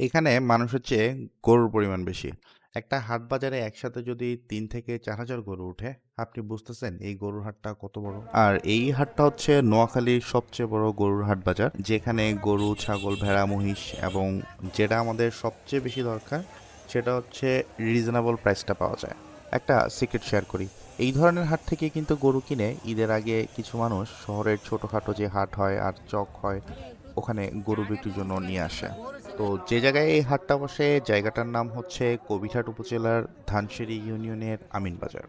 এখানে মানুষের চেয়ে গরুর পরিমাণ বেশি। একটা হাট বাজারে একসাথে যদি তিন থেকে ৪,০০০ গরু উঠে, আপনি বুঝতেছেন এই গরুর হাটটা কত বড়? আর এই হাটটা হচ্ছে নোয়াখালীর সবচেয়ে বড় গরুর হাট বাজার। যেখানে গরু, ছাগল, ভেড়া, মহিষ এবং যেটা আমাদের সবচেয়ে বেশি দরকার সেটা হচ্ছে রিজনেবল প্রাইসটা পাওয়া যায়। একটা সিক্রেট শেয়ার করি। এই ধরনের হাট থেকে কিন্তু গরু কিনে ঈদের আগে কিছু মানুষ শহরের ছোটোখাটো যে হাট হয় আর চক হয় ওখানে গরু বিক্রির জন্য নিয়ে আসে। তো যে জায়গায় এই হাটটা বসে, জায়গাটার নাম হচ্ছে কবিরহাট উপজেলার ধানসিঁড়ি ইউনিয়নের আমিনবাজার।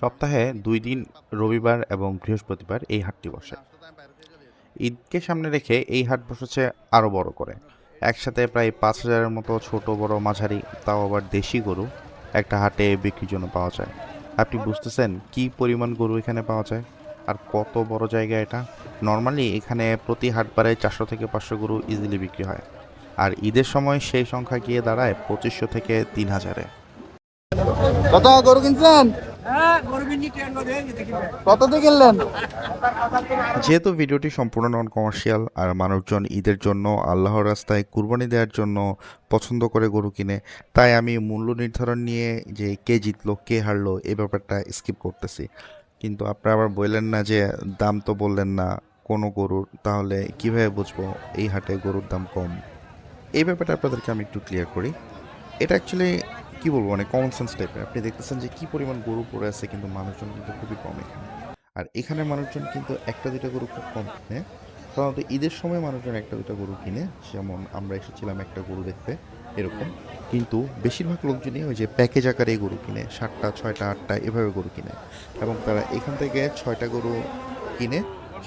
সপ্তাহে দুই দিন রবিবার এবং বৃহস্পতিবার এই হাটটি বসে। ঈদকে সামনে রেখে এই হাট বসেছে আরও বড় করে। একসাথে প্রায় পাঁচ হাজারের মতো ছোট, বড়, মাঝারি, তাও আবার দেশি গরু একটা হাটে বিক্রির জন্য পাওয়া যায়। আপনি বুঝতেছেন কি পরিমাণ গরু এখানে পাওয়া যায় আর কত বড় জায়গা এটা নর্মালি এখানে প্রতি হাটবারে চারশো থেকে পাঁচশো গরু ইজিলি বিক্রি হয়। আর ঈদের সময় সেই সংখ্যা গিয়ে দাঁড়ায় পঁচিশশো থেকে তিন হাজারে। কত গরু কিনছেন? কত দিয়ে কিনলেন? যেহেতু ভিডিওটি সম্পূর্ণ নন কমার্শিয়াল আর মানুষজন ঈদের জন্য আল্লাহর রাস্তায় কুরবানি দেওয়ার জন্য পছন্দ করে গরু কিনে তাই আমি মূল্য নির্ধারণ নিয়ে যে কে জিতলো কে হারলো এই ব্যাপারটা স্কিপ করতেছি। কিন্তু আপনারা আবার বললেন না যে দাম তো বললেন না কোনো গরুর, তাহলে কীভাবে বুঝব এই হাটে গরুর দাম কম? এই ব্যাপারটা আপনাদেরকে আমি একটু ক্লিয়ার করি। এটা অ্যাকচুয়ালি কি বলব মানে কমন সেন্স টাইপের আপনি দেখতেছেন যে কি পরিমাণ গরু পড়ে আছে, কিন্তু মানুষজন কিন্তু খুবই কম এখানে। আর এখানে মানুষজন কিন্তু একটা, দুইটা গরু খুব কম কিনে। সাধারণত ঈদের সময় মানুষজন একটা, দুইটা গরু কিনে। যেমন আমরা এসেছিলাম একটা গরু দেখতে, এরকম। কিন্তু বেশিরভাগ লোকজনই ওই যে প্যাকেজ আকারে গরু কিনে। সাতটা, ছয়টা, আটটা, এভাবে গরু কিনে। এবং তারা এখান থেকে ছয়টা গরু কিনে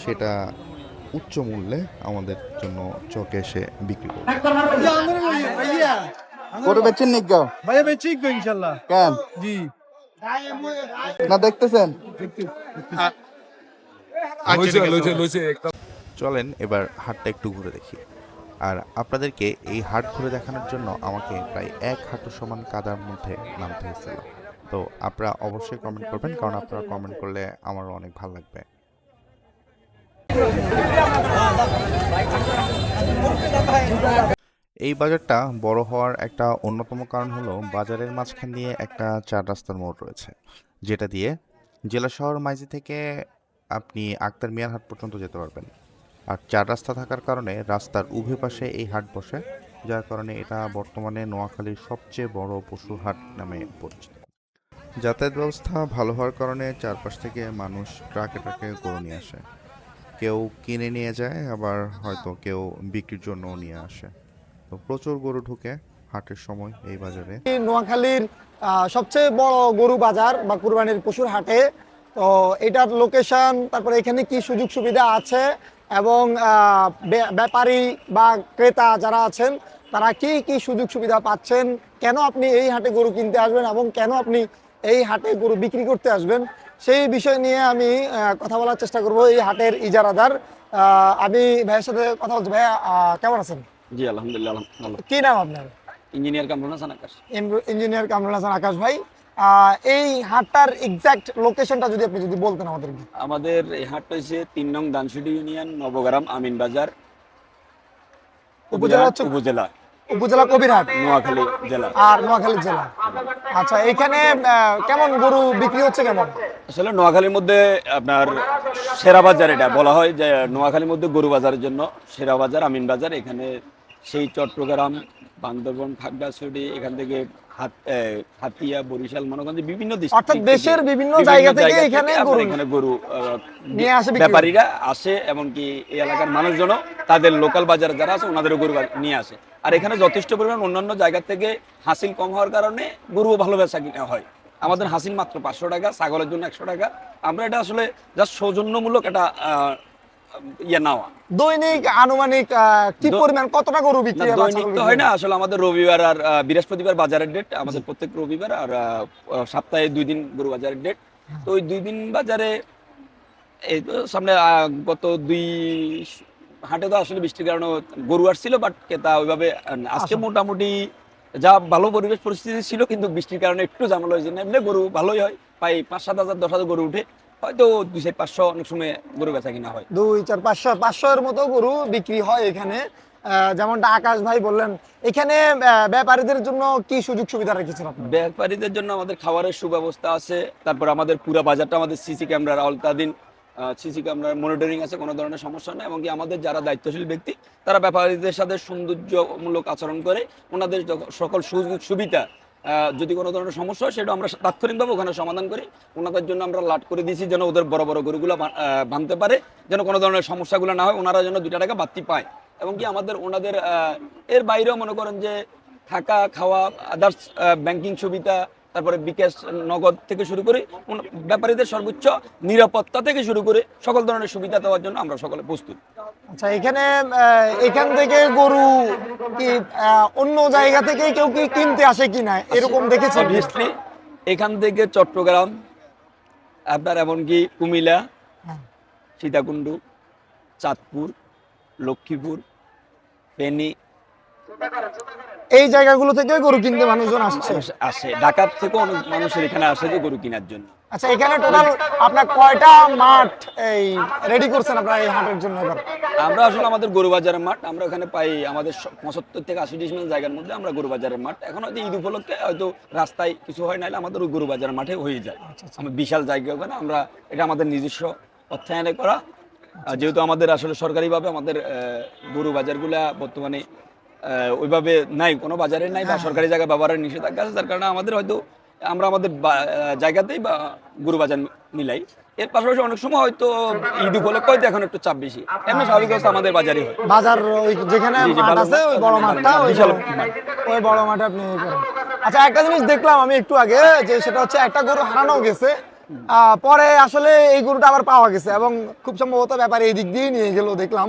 সেটা উচ্চ মূল্যে আমাদের জন্য চকে এসে বিক্রি করে গরু বেচছেন নি কেউ? ভাইয়া ভাই ঠিক ইনশাল্লাহ। কেন? জি। না দেখতেছেন? চলেন এবার হাটটা একটু ঘুরে দেখি। আর আপনাদেরকে এই হাট ঘুরে দেখানোর জন্য আমাকে প্রায় এক হাঁটু সমান কাদার মধ্যে নামতে হয়েছিল। তো আপনারা অবশ্যই কমেন্ট করবেন কারণ আপনারা কমেন্ট করলে আমারও অনেক ভালো লাগবে। এই বাজারটা বড় হওয়ার একটা অন্যতম কারণ হলো বাজারের মাঝখান দিয়ে একটা চার রাস্তার মোড় রয়েছে, যেটা দিয়ে জেলা শহর মাইজি থেকে আপনি আক্তার মিয়ার হাট পর্যন্ত যেতে পারবেন। আর চার রাস্তা থাকার কারণে রাস্তার উভয় পাশে এই হাট বসে, যার কারণে এটা বর্তমানে নোয়াখালীর সবচেয়ে বড় পশুর হাট নামে পরিচিত। যাতায়াত ব্যবস্থা ভালো হওয়ার কারণে চারপাশ থেকে মানুষ ট্রাকে ট্রাকে গরু নিয়ে আসে। কেউ কিনে নিয়ে যায়, আবার হয়তো কেউ বিক্রির জন্য নিয়ে আসে। তো প্রচুর গরু ঢুকে হাটের সময় এই বাজারে। নোয়াখালীর সবচেয়ে বড় গরু বাজার বা কুরবানির পশুর হাটে। তো এটার লোকেশন তারপরে এখানে কি সুযোগ সুবিধা আছে এবং ব্যাপারী বা ক্রেতা যারা আছেন, তারা কি কি সুযোগ সুবিধা পাচ্ছেন? কেন আপনি এই হাটে গরু কিনতে আসবেন এবং কেন আপনি এই হাটে গরু বিক্রি করতে আসবেন? সেই বিষয় নিয়ে আমি কথা বলার চেষ্টা করব এই হাটের ইজারাদার। আমি ভাইয়ের সাথে কথা বলছি। ভাইয়া কেমন আছেন? জি আলহামদুলিল্লাহ ভালো। কি নাম আপনার? ইঞ্জিনিয়ার কামরুল হাসান আকাশ। ইঞ্জিনিয়ার কামরুল হাসান আকাশ ভাই। এই হাটটার এক্সাক্ট লোকেশনটা যদি আপনি যদি বলতেন আমাদেরকে। আমাদের এই হাটটা হচ্ছে তিন নং দানসিটি ইউনিয়ন নবগ্রাম আমিন বাজার। উপজেলা হচ্ছে উপজেলা। উপজেলা কবিরহাট। নোয়াখালী জেলা। আর নোয়াখালী জেলা। আচ্ছা এখানে কেমন গরু বিক্রি হচ্ছে কেমন? আসলে নোয়াখালীর মধ্যে আপনার সেরা বাজার এটা। বলা হয় যে নোয়াখালীর মধ্যে গরু বাজারের জন্য সেরা বাজার আমিন বাজার। এখানে সেই চট্টগ্রাম বান্দরবন খাগড়াছড়ি এখান থেকে হাতিয়া বরিশাল মনোগঞ্জ বিভিন্ন অর্থাৎ দেশের বিভিন্ন জায়গা থেকে এখানে গরু এখানে গরু নিয়ে আসে ব্যাপারীরা আসে এমনকি এই এলাকার মানুষজনও তাদের লোকাল বাজারে যারা আছে ওনাদেরও গরু নিয়ে আসে। আর এখানে যথেষ্ট পরিমাণ অন্যান্য জায়গা থেকে হাসিল কম হওয়ার কারণে গরুও ভালো বেচা কিনা হয়। আমাদের হাসিল মাত্র পাঁচশো টাকা ছাগলের জন্য একশো টাকা। আমরা এটা আসলে জাস্ট সৌজন্যমূলক একটা আহ, ইয়ে নেওয়া। দৈনিক আনুমানিক কি পরিমাণ গরু না, বিক্রি হয় দৈনিক তো হয় না আসলে আমাদের রবিবার আর বৃহস্পতিবার বাজারের ডেট আমাদের প্রত্যেক রবিবার আর সপ্তাহে দুই দিন গরু বাজারের ডেট তো ওই দুই দিন বাজারে এই তো সামনে আহ, গত দুই হাটে তো আসলে বৃষ্টির কারণে গরু আসছিল বাট ক্রেতা ওইভাবে আজকে মোটামুটি যা ভালো পরিবেশ পরিস্থিতি ছিল কিন্তু বৃষ্টির কারণে একটু ঝামেলা হয়েছে। এমনি গরু ভালোই হয় প্রায় পাঁচ সাত হাজার দশ হাজার গরু উঠে হয়তো দুই চার পাঁচশো অনেক সময় গরু বেচা কিনা হয়। দুই চার পাঁচশো পাঁচশো এর মতো গরু বিক্রি হয় এখানে। যেমনটা আকাশ ভাই বললেন এখানে ব্যাপারীদের জন্য কি সুযোগ সুবিধা রেখেছেন ব্যাপারীদের জন্য আমাদের খাবারের সুব্যবস্থা আছে তারপর আমাদের পুরো বাজারটা আমাদের সিসি ক্যামেরার আওতাধীন। সিসি ক্যামেরার মনিটরিং আছে, কোনো ধরনের সমস্যা নেই। এবং কি আমাদের যারা দায়িত্বশীল ব্যক্তি, তারা ব্যাপারীদের সাথে সৌন্দর্যমূলক আচরণ করে, ওনাদের সকল সুযোগ সুবিধা যদি কোনো ধরনের সমস্যা হয়, সেটা আমরা তাৎক্ষণিকভাবে ওখানে সমাধান করি। ওনাদের জন্য আমরা লাট করে দিয়েছি, যেন ওদের বড় বড় গরুগুলো বাঁধতে পারে, যেন কোনো ধরনের সমস্যাগুলো না হয়, ওনারা যেন দুটা টাকা বাড়তি পায়। এবং কি আমাদের ওনাদের এর বাইরেও মনে করেন যে থাকা, খাওয়া আদার্স ব্যাংকিং সুবিধা তারপরে বিকাশ নগদ থেকে শুরু করে ব্যাপারীদের সর্বোচ্চ নিরাপত্তা থেকে শুরু করে সকল ধরনের সুবিধা দেওয়ার জন্য আমরা সকলে প্রস্তুত। আচ্ছা এখানে এখান থেকে গরু কি অন্য জায়গা থেকে কেউ কি কিনতে আসে কিনা এরকম দেখেছেন? অবভিয়াসলি এখান থেকে চট্টগ্রাম আপনার এমনকি কুমিল্লা হ্যাঁ। সীতাকুণ্ডু চাঁদপুর লক্ষ্মীপুর ফেনী এই জায়গাগুলো থেকে গরু কিনতে মানুষজন আসছে। আসে। ঢাকার থেকেও অনেক মানুষের এখানে আসে যে গরু কেনার জন্য। আচ্ছা এখানে টোটাল আপনার কয়টা মাঠ এই রেডি করছেন আপনার এই হাটের জন্য এবার? আমরা আসলে আমাদের গরু বাজারের মাঠ আমরা ওখানে পাই আমাদের পঁচাত্তর থেকে আশি ডিসমিল জায়গার মধ্যে আমরা গরু বাজারের মাঠ। এখন হয়তো ঈদ উপলক্ষে হয়তো রাস্তায় কিছু হয় নাহলে আমাদের ওই গরু বাজারের মাঠে হয়ে যায়। আমার বিশাল জায়গা ওখানে আমরা এটা আমাদের নিজস্ব অর্থায়নে করা। আর যেহেতু আমাদের আসলে সরকারিভাবে আমাদের গরু বাজারগুলা বর্তমানে ওইভাবে নাই কোনো বাজারে নাই বা সরকারি জায়গায় ব্যবহারের নিষেধাজ্ঞা আছে যার কারণে আমাদের হয়তো আমরা আমাদের জায়গাতেই বা গরু বাজার মিলাই। এর পাশাপাশি অনেক সময় হয়তো ঈদ উপলক্ষে হয়তো এখন একটু চাপ বেশি। এমনি স্বাভাবিক অবস্থা আমাদের বাজারে হয়। বাজার ওই যেখানে মাঠ আছে ওই বড় মাঠটা মাঠ, ওই বিশাল ওই বড় মাঠে আপনি আচ্ছা একটা জিনিস দেখলাম আমি একটু আগে যে সেটা হচ্ছে একটা গরু হারানো গেছে পরে আসলে এই গরুটা আবার পাওয়া গেছে এবং খুব সম্ভবত ব্যাপারে এই দিক দিয়ে নিয়ে গেল দেখলাম।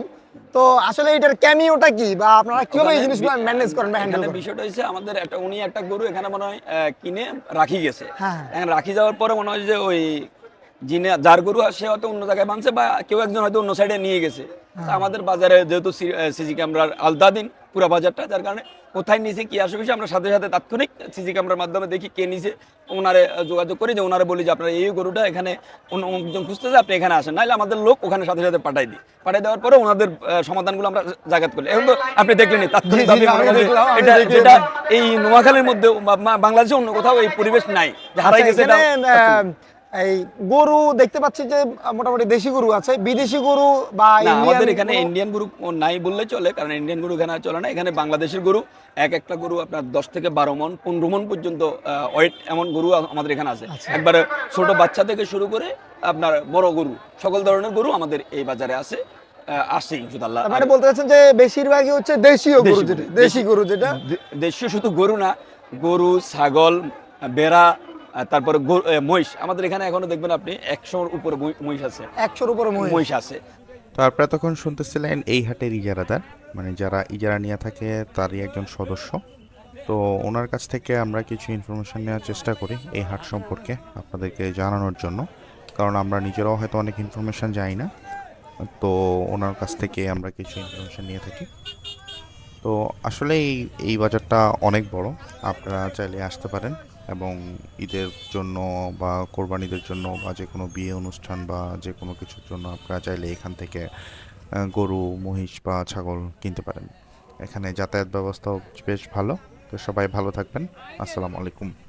তো আসলে এটার ক্যামিওটা কি বা আপনারা কীভাবে এই জিনিসগুলো ম্যানেজ করেন বা হ্যান্ডেল করেন? বিষয়টা হচ্ছে আমাদের একটা উনি একটা গরু এখানে মনে হয় কিনে রাখি গেছে। হ্যাঁ। এখন রাখি যাওয়ার পরে মনে হয় যে ওই যিনি যার গরু সে হয়তো অন্য জায়গায় বানছে বা কেউ একজন হয়তো অন্য সাইডে নিয়ে গেছে। আমাদের বাজারে যেহেতু সিসি ক্যামেরার আলদা দিন পুরো বাজারটা যার কারণে কোথায় নিয়েছে কি আসে বিষয় আমরা সাথে সাথে তাৎক্ষণিক সিসি ক্যামেরার মাধ্যমে দেখি কে নিছে ওনারে যোগাযোগ করি যে ওনারে বলি যে আপনার এই গরুটা এখানে অন্য একজন খুঁজতেছে আপনি এখানে আসেন। নাহলে আমাদের লোক ওখানে সাথে সাথে পাঠাই দিই পাঠাই দেওয়ার পরে ওনাদের সমাধানগুলো আমরা জাগাত করি। এখন তো আপনি তাৎক্ষণিক এটা যেটা এই নোয়াখালীর মধ্যে বাংলাদেশে অন্য কোথাও এই পরিবেশ নাই। হারাই আচ্ছা, গেছে এই গরু দেখতে পাচ্ছি যে মোটামুটি দেশি গরু আছে বিদেশি গরু বা আমাদের এখানে ইন্ডিয়ান গরু নাই বললে চলে কারণ ইন্ডিয়ান গরু এখানে চলে না। এখানে বাংলাদেশের গরু এক একটা গরু আপনার দশ থেকে বারো মন পনেরো মন পর্যন্ত ওয়েট এমন গরু আমাদের এখানে আছে। আচ্ছা। একবারে ছোট বাচ্চা থেকে শুরু করে আপনার বড় গরু সকল ধরনের গরু আমাদের এই বাজারে আছে আসে ইনশাআল্লাহ। মানে বলতে চাচ্ছেন যে বেশিরভাগই হচ্ছে দেশীয় গরু যেটা দেশি গরু যেটা? দেশীয় শুধু গরু না গরু ছাগল বেড়া তারপরে মহিষ। আমাদের এখানে এখনও দেখবেন আপনি একশোর উপরে মহি- মহিষ আছে। একশোর উপরে মহিষ। মহিষ আছে। তো আপনারা তখন শুনতেছিলেন এই হাটের ইজারাদার মানে যারা ইজারা নিয়ে থাকে তারই একজন সদস্য। তো ওনার কাছ থেকে আমরা কিছু ইনফরমেশন নেওয়ার চেষ্টা করি এই হাট সম্পর্কে আপনাদেরকে জানানোর জন্য। কারণ আমরা নিজেরাও হয়তো অনেক ইনফরমেশন জানি না। তো ওনার কাছ থেকে আমরা কিছু ইনফরমেশন নিয়ে থাকি। তো আসলে এই বাজারটা অনেক বড়। আপনারা চাইলে আসতে পারেন এবং ঈদের জন্য বা কোরবানিদের জন্য বা যে কোনো বিয়ে অনুষ্ঠান বা যে কোনো কিছুর জন্য আপনারা চাইলে এখান থেকে গরু, মহিষ বা ছাগল কিনতে পারেন। এখানে যাতায়াত ব্যবস্থাও বেশ ভালো। তো সবাই ভালো থাকবেন। আসসালামু আলাইকুম।